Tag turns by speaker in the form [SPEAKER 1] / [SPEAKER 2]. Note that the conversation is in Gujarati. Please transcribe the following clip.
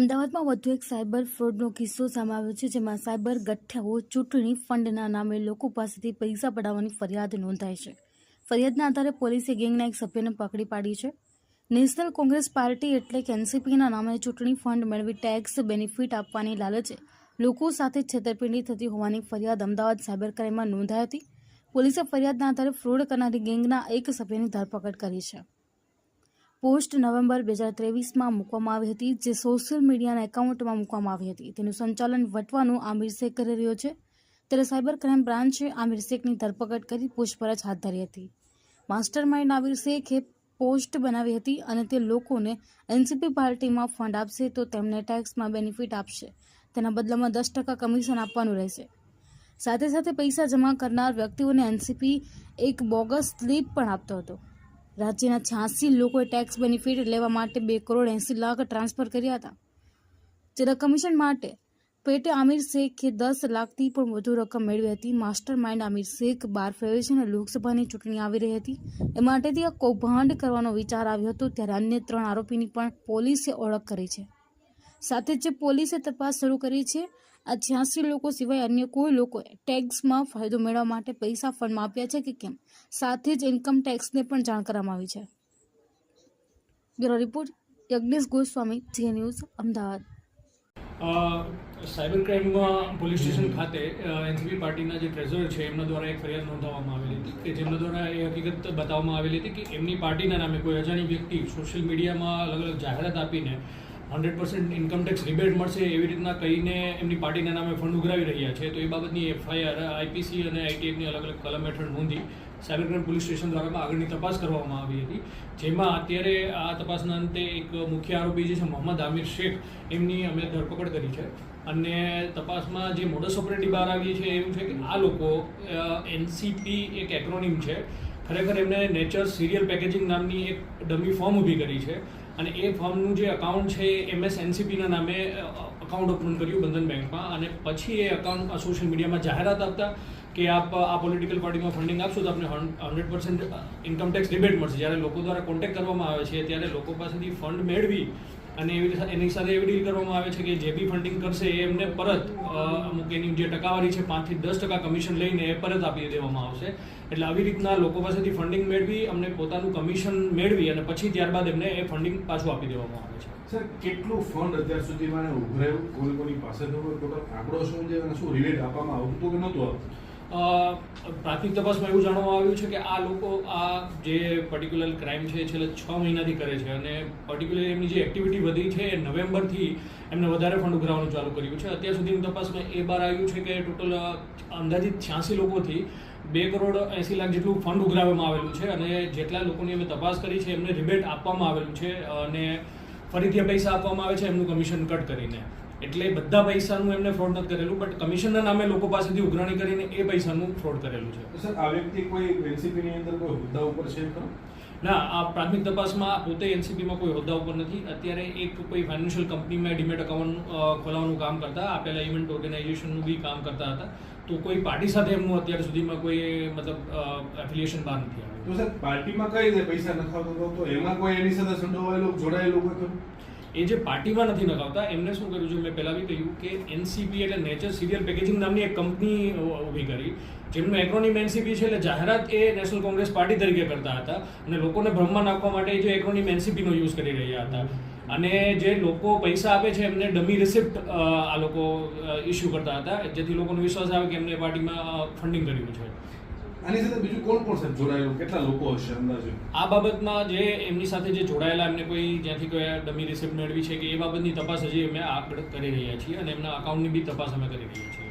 [SPEAKER 1] અમદાવાદમાં વધુ એક સાયબર ફ્રોડનો કિસ્સો સામે આવ્યો છે, જેમાં સાયબર ગઠ્ઠાઓ ચૂંટણી ફંડના નામે લોકો પાસેથી પૈસા પડાવવાની ફરિયાદ નોંધાઈ છે. ફરિયાદના આધારે પોલીસે ગેંગના એક સભ્યને પકડી પાડી છે. નેશનલ કોંગ્રેસ પાર્ટી એટલે કે એનસીપીના નામે ચૂંટણી ફંડ મેળવી ટેક્સ બેનિફિટ આપવાની લાલચે લોકો સાથે છેતરપિંડી થતી હોવાની ફરિયાદ અમદાવાદ સાયબર ક્રાઇમમાં નોંધાઈ હતી. પોલીસે ફરિયાદના આધારે ફ્રોડ કરનારી ગેંગના એક સભ્યની ધરપકડ કરી છે. પોસ્ટ નવેમ્બર બે હજાર ત્રેવીસમાં મૂકવામાં આવી હતી, જે સોશિયલ મીડિયાના એકાઉન્ટમાં મૂકવામાં આવી હતી. તેનું સંચાલન વટવાનું આમિર શેખ કરી રહ્યો છે. ત્યારે સાયબર ક્રાઇમ બ્રાન્ચે આમિર શેખની ધરપકડ કરી પૂછપરછ હાથ ધરી હતી. માસ્ટર માઇન્ડ આમિર શેખે પોસ્ટ બનાવી હતી અને તે લોકોને એનસીપી પાર્ટીમાં ફંડ આપશે તો તેમને ટેક્સમાં બેનિફિટ આપશે. તેના બદલામાં દસ ટકા કમિશન આપવાનું રહેશે. સાથે સાથે પૈસા જમા કરનાર વ્યક્તિઓને એનસીપી એક બોગસ સ્લીપ પણ આપતો હતો. રાજ્યના છ્યાસી લોકોએ ટેક્સ બેનિફિટ લેવા માટે બે કરોડ એંસી લાખ ટ્રાન્સફર કર્યા હતા. જેના કમિશન માટે પેટે આમિર શેખે દસ લાખથી પણ વધુ રકમ મેળવી હતી. માસ્ટર માઇન્ડ આમિર શેખ બાર ફેબ્રુઆરીને લોકસભાની ચૂંટણી આવી રહી હતી. એ માટેથી આ કૌભાંડ કરવાનો વિચાર આવ્યો હતો, ત્યારે અન્ય ત્રણ આરોપીની પણ પોલીસે ઓળખ કરી છે. સાથે જ પોલીસે તપાસ શરૂ કરી છે. આ છ્યાસી લોકો સિવાય અન્ય કોઈ લોકોએ ટેક્સમાં ફાયદો મેળવવા માટે પૈસા ફંડમાં આપ્યા છે કે કેમ? સાથે જ ઇન્કમ ટેક્સને પણ જાણ કરવામાં આવી છે. Bureau report, Yagnesh Goswami Zee news, Ahmedabad.
[SPEAKER 2] Cyber ક્રાઇમમાં police station ખાતે એનસીપી પાર્ટીના જે ટ્રેઝર છે, એમના દ્વારા એક ફરિયાદ નોંધાવવામાં આવેલી હતી કે જેમના દ્વારા એ હકીકત બતાવવામાં આવેલી હતી કે એમની પાર્ટીના નામે કોઈ અજાણી વ્યક્તિ સોશિયલ મીડિયામાં અલગ અલગ જાહેરાત આપીને hundred percent income tax rebate મળશે એવી રીતના કહીને એમની પાર્ટીના નામે ફંડ ઉઘરાવી રહ્યા છે. તો એ બાબતની એફઆઈઆર આઈપીસી અને આઈટીએફની અલગ અલગ કલમ હેઠળ નોંધી સાયબર ક્રાઇમ પોલીસ સ્ટેશન દ્વારા આગળની તપાસ કરવામાં આવી હતી. જેમાં અત્યારે આ તપાસના અંતે એક મુખ્ય આરોપી જે છે, મોહમ્મદ આમિર શેખ, એમની અમે ધરપકડ કરી છે. અને તપાસમાં જે મોડસ ઓપરેટી બહાર આવી છે એવું છે કે આ લોકો એનસીપી એક એક્રોનિમ છે. ખરેખર એમને નેચર સિરિયલ પેકેજિંગ નામની એક ડમી ફોર્મ ઊભી કરી છે. અને એ ફોર્મનું જે અકાઉન્ટ છે એ એમએસ એનસીપીના નામે અકાઉન્ટ ઓપન કર્યું બંધન બેંકમાં. અને પછી એ અકાઉન્ટ સોશિયલ મીડિયામાં જાહેરાત આપતા કે આપ, આ પોલિટિકલ પાર્ટીમાં ફંડિંગ આપશો તો આપને hundred percent income tax rebate મળશે. જ્યારે લોકો દ્વારા કોન્ટેક્ટ કરવામાં આવે છે, ત્યારે લોકો પાસેથી ફંડ મેળવી અને એવી એની સાથે એવી ડીલ કરવામાં આવે છે કે જે બી ફંડિંગ કરશે એ એમને પરત અમુક એની જે ટકાવારી છે પાંચથી દસ ટકા કમિશન લઈને એ પરત આપી દેવામાં આવશે. એટલે આવી રીતના લોકો પાસેથી ફંડિંગ મેળવી, અમને પોતાનું કમિશન મેળવી અને પછી ત્યારબાદ એમને એ ફંડિંગ પાછું આપી દેવામાં આવે છે.
[SPEAKER 3] સર, કેટલું ફંડ અત્યાર સુધીમાં ઉભરાયું કોઈ કોની કોઈ ટોટલ આંકડો શું છે અને શું રિલેટ આપવામાં આવતું કે નહોતું આવતું?
[SPEAKER 2] પ્રાથમિક તપાસમાં એવું જાણવામાં આવ્યું છે કે આ લોકો આ જે પર્ટિક્યુલર ક્રાઇમ છે એ છેલ્લા છ મહિનાથી કરે છે અને પર્ટિક્યુલર એમની જે એક્ટિવિટી વધી છે એ નવેમ્બરથી એમને વધારે ફંડ ઉઘરાવવાનું ચાલુ કર્યું છે. અત્યાર સુધીની તપાસમાં એ બહાર આવ્યું છે કે ટોટલ અંદાજિત છ્યાસી લોકોથી બે કરોડ એંસી લાખ જેટલું ફંડ ઉઘરાવવામાં આવેલું છે અને જેટલા લોકોની અમે તપાસ કરી છે એમને રિબેટ આપવામાં આવેલું છે અને ફરીથી પૈસા આપવામાં આવે છે એમનું કમિશન કટ કરીને. એટલે બધા પૈસાનું એમને ફ્રોડ નથી કરેલું બટ કમિશનના નામે લોકો પાસેથી ઉઘરાણી કરીને એ પૈસાનું ફ્રોડ કરેલું છે.
[SPEAKER 3] સર આ વ્યક્તિ કોઈ એનસીપીની અંદર કોઈ હોદ્દા ઉપર છે ખરો?
[SPEAKER 2] ના આ પ્રાથમિક તપાસમાં પોતે એનસીપીમાં કોઈ હોદ્દા ઉપર નથી. અત્યારે એક કોઈ ફાઇનાન્શિયલ કંપનીમાં ડિમેટ અકાઉન્ટ ખોલાવવાનું કામ કરતા આપેલા ઇવેન્ટ ઓર્ગેનાઇઝેશનનું બી કામ કરતા હતા. તો કોઈ પાર્ટી સાથે એમનું અત્યાર સુધીમાં કોઈ મતલબ એફિલિએશન બહાર નથી આવ્યું.
[SPEAKER 3] તો સર પાર્ટીમાં કઈ રીતે પૈસા નખાવતો હતો? તો એમાં કોઈ એની સાથે સંડોવાયેલું જોડાયેલું કોઈ
[SPEAKER 2] એ જે પાર્ટીમાં નથી નખાવતા, એમને શું કર્યું છે? મેં પહેલાં બી કહ્યું કે એનસીપી એટલે નેચર સિરિયલ પેકેજિંગ નામની એક કંપની ઊભી કરી, જેમનું એક્રોનિમ એનસીપી છે એટલે જાહેરાત એ નેશનલ કોંગ્રેસ પાર્ટી તરીકે કરતા હતા અને લોકોને ભ્રમમાં નાખવા માટે જે એક્રોનિમ એનસીપીનો યુઝ કરી રહ્યા હતા. અને જે લોકો પૈસા આપે છે, એમને ડમી રિસિપ્ટ આ લોકો ઇસ્યુ કરતા હતા, જેથી લોકોનો વિશ્વાસ આવે કે એમને પાર્ટીમાં ફંડિંગ કર્યું છે.
[SPEAKER 3] આની સાથે બીજું કોણ કોણ સાહેબ જોડાયેલું? કેટલા લોકો હશે અંદાજે?
[SPEAKER 2] આ બાબતમાં જે એમની સાથે જે જોડાયેલા, એમને કોઈ જ્યાંથી કોઈ ડમી રિસિપ્ટ મેળવી છે કે એ બાબતની તપાસ હજી અમે આગળ કરી રહ્યા છીએ અને એમના અકાઉન્ટની બી તપાસ અમે કરી રહ્યા છીએ.